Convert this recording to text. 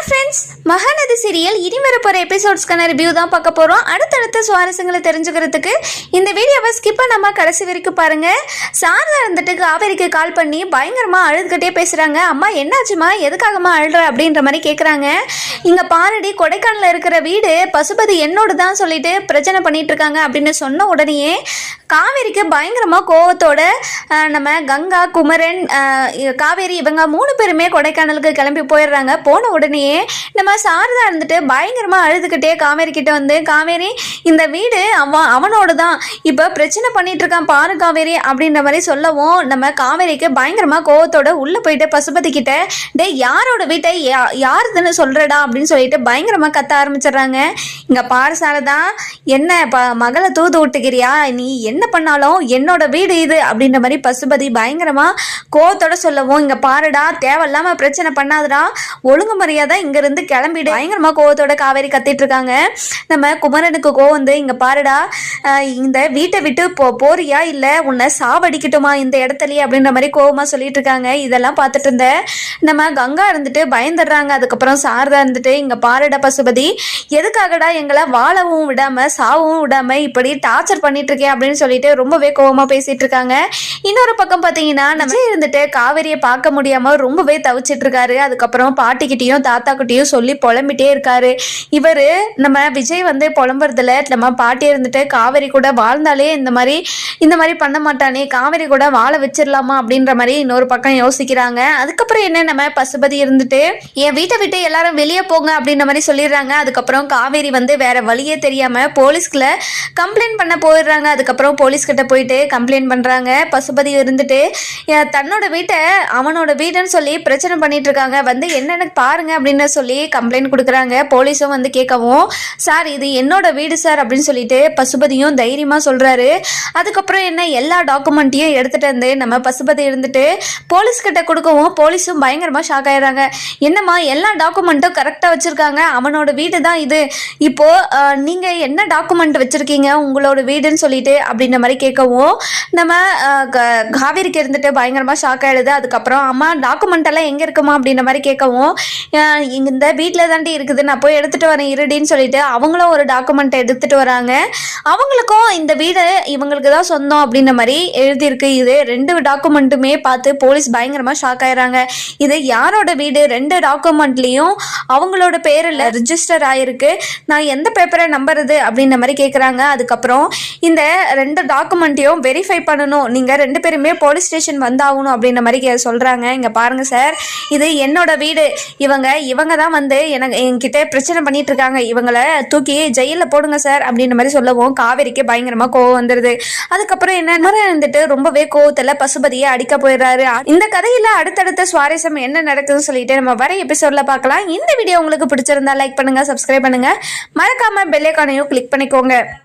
Friends Mahanadi serial இனி வரப்போகிற எபிசோட்ஸ்க்கான review தான் பார்க்க போகிறோம் அடுத்தடுத்த சுவாரஸ்யங்களை தெரிஞ்சுக்கிறதுக்கு இந்த வீடியோவை ஸ்கிப் நம்ம கடைசி வரைக்கும் பாருங்கள் சாரதா இருந்துட்டு காவேரிக்கு கால் பண்ணி பயங்கரமாக அழுதுகிட்டே பேசுகிறாங்க அம்மா என்னாச்சுமா எதுக்காகம்மா அழுற? அப்படின்ற மாதிரி கேட்குறாங்க இங்கே பாரடி கொடைக்கானலில் இருக்கிற வீடு பசுபதி என்னோடு தான் சொல்லிட்டு பிரச்சனை பண்ணிட்டு இருக்காங்க அப்படின்னு சொன்ன உடனேயே காவேரிக்கு பயங்கரமாக கோவத்தோட நம்ம கங்கா குமரன் காவேரி இவங்க மூணு பேருமே கொடைக்கானலுக்கு கிளம்பி போயிடுறாங்க. போன உடனேயே நம்ம சாரதா இருந்துட்டு பயங்கரமாக அழுதுகிட்டே காவேரி கிட்ட வந்து காவேரி இந்த வீடு அவன் அவனோட தான் இப்போ பிரச்சனை பண்ணிட்டு இருக்கான் பாரு காவேரி அப்படின்ற மாதிரி சொல்லவும் நம்ம காவேரிக்கு பயங்கரமாக கோவத்தோட உள்ளே போயிட்டு பசுபதி கிட்ட டே யாரோட வீட்டை யா- யாருதுன்னு சொல்றடா அப்படின்னு சொல்லிட்டு பயங்கரமாக கத்த ஆரம்பிச்சிடுறாங்க. இங்கே பாரு சாரதா என்ன ப மகளை தூது விட்டுக்கிறியா நீ என்ன என்ன பண்ணாலும் என்னோட வீடு இது அப்படின்ற மாதிரி பசுபதி பயங்கரமாக கோவத்தோட சொல்லவும் இங்கே பாருடா தேவையில்லாம பிரச்சனை பண்ணாதடா ஒழுங்கு மரியாதை இங்கேருந்து கிளம்பிடு. பயங்கரமாக கோவத்தோட காவேரி கத்திட்டு இருக்காங்க. நம்ம குமரனுக்கு கோவம் வந்து இங்கே பாருடா இந்த வீட்டை விட்டு போ போறியா இல்லை உன்னை சாவடிக்கட்டுமா இந்த இடத்துலயே? அப்படின்ற மாதிரி கோவமாக சொல்லிட்டு இருக்காங்க. இதெல்லாம் பார்த்துட்டு இருந்த நம்ம கங்கா இருந்துட்டு பயந்துடுறாங்க. அதுக்கப்புறம் சாரதா இருந்துட்டு இங்கே பாருடா பசுபதி எதுக்காகடா எங்களை வாழவும் விடாம சாவும் விடாம இப்படி டார்ச்சர் பண்ணிட்டு இருக்கேன் அப்படின்னு சொல்லிட்டு ரொம்பவே கோவமாக பேசிட்டு இருக்காங்க இன்னொரு பக்கம் பார்த்தீங்கன்னா நம்ம இருந்துட்டு காவேரியை பார்க்க முடியாம ரொம்பவே தவிச்சிட்டு இருக்காரு அதுக்கப்புறம் பாட்டிக்கிட்டேயும் தாத்தாக்கிட்டேயும் சொல்லி புலம்பிட்டே இருக்காரு. இவர் நம்ம விஜய் வந்து புலம்புறதுல நம்ம பாட்டி இருந்துட்டு காவேரி கூட வாழ்ந்தாலே இந்த மாதிரி இந்த மாதிரி பண்ண மாட்டானே. காவேரி கூட வாழ வச்சிடலாமா அப்படின்ற மாதிரி இன்னொரு பக்கம் யோசிக்கிறாங்க. அதுக்கப்புறம் என்ன நம்ம பசுபதி இருந்துட்டு என் வீட்டை விட்டு எல்லாரும் வெளியே போங்க அப்படின்ற மாதிரி சொல்லிடுறாங்க. அதுக்கப்புறம் காவேரி வந்து வேற வழியே தெரியாம போலீஸ்க்குள்ள கம்ப்ளைண்ட் பண்ண போயிடுறாங்க. அதுக்கப்புறம் போலீஸ் கிட்ட போயிட்டு கம்ப்ளைண்ட் பண்றாங்க. பசுபதி இருந்துட்டு தன்னோட வீட்டை அவனோட வீடுன்னு சொல்லி பிரச்சனை பண்ணிட்டு இருக்காங்க. வந்து என்னென்ன பாருங்க அப்படின்னு சொல்லி கம்ப்ளைண்ட் கொடுக்குறாங்க. போலீஸும் வந்து கேட்கவும் சார் இது என்னோட வீடு சார் அப்படின்னு சொல்லிட்டு பசுபதியும் தைரியமா சொல்றாரு. அதுக்கப்புறம் என்ன எல்லா டாக்குமெண்ட்டையும் எடுத்துட்டு வந்து நம்ம பசுபதி இருந்துட்டு போலீஸ் கிட்ட கொடுக்கவும் போலீஸும் பயங்கரமா ஷாக் ஆயிடுறாங்க. என்னம்மா எல்லா டாக்குமெண்ட்டும் கரெக்டாக வச்சுருக்காங்க. அவனோட வீடு தான் இது. இப்போது நீங்கள் என்ன டாக்குமெண்ட் வச்சுருக்கீங்க? உங்களோட வீடுன்னு சொல்லிட்டு அப்படின்ற மாதிரி கேட்கவும் நம்ம க- காவேரிக்கு இருந்துட்டு பயங்கரமா ஷாக் ஆயிடுது. அதுக்கப்புறம் அம்மா டாக்குமெண்ட் எல்லாம் எங்க இருக்குமா? அப்படின்ற மாதிரி கேட்கவும் இந்த வீட்டில் தாண்டி இருக்குது. நான் போய் எடுத்துட்டு வரேன் இருடின்னு சொல்லிட்டு அவங்களும் ஒரு டாக்குமெண்ட் எடுத்துட்டு வராங்க. அவங்களுக்கும் இந்த வீடு இவங்களுக்கு தான் சொந்தம் அப்படின்ற மாதிரி எழுதியிருக்கு. இது ரெண்டு டாக்குமெண்ட்டுமே பார்த்து போலீஸ் பயங்கரமாக ஷாக் ஆயிடுறாங்க இது யாரோட வீடு? ரெண்டு டாக்குமெண்ட்லேயும் அவங்களோட பேரில் ரிஜிஸ்டர் ஆயிருக்கு. நான் எந்த பேப்பரை நம்புறது? அப்படின்ற மாதிரி கேட்குறாங்க. அதுக்கப்புறம் இந்த ரெண்டு ரெண்டு டாக்குமெண்ட்டையும் வெரிஃபை பண்ணணும். நீங்கள் ரெண்டு பேருமே போலீஸ் ஸ்டேஷன் வந்தாகணும் அப்படின்ற மாதிரி சொல்கிறாங்க இங்கே பாருங்கள் சார் இது என்னோட வீடு. இவங்க இவங்க தான் வந்து எனக்கு என்கிட்ட பிரச்சனை பண்ணிட்டு இருக்காங்க. இவங்களை தூக்கி ஜெயிலில் போடுங்க சார் அப்படின்ற மாதிரி சொல்லவும் காவேரிக்கு பயங்கரமாக கோவம் வந்துடுது அதுக்கப்புறம் என்ன இருந்துட்டு ரொம்பவே கோவத்தில் பசுபதியை அடிக்க போயிடுறாரு. இந்த கதையில் அடுத்தடுத்த சுவாரஸ்யம் என்ன நடக்குதுன்னு சொல்லிட்டு நம்ம வர எபிசோடில் பார்க்கலாம். இந்த வீடியோ உங்களுக்கு பிடிச்சிருந்தா லைக் பண்ணுங்கள் சப்ஸ்கிரைப் பண்ணுங்கள் மறக்காமல் பெல்லைக்கானையும் கிளிக் பண்ணிக்கோங்க.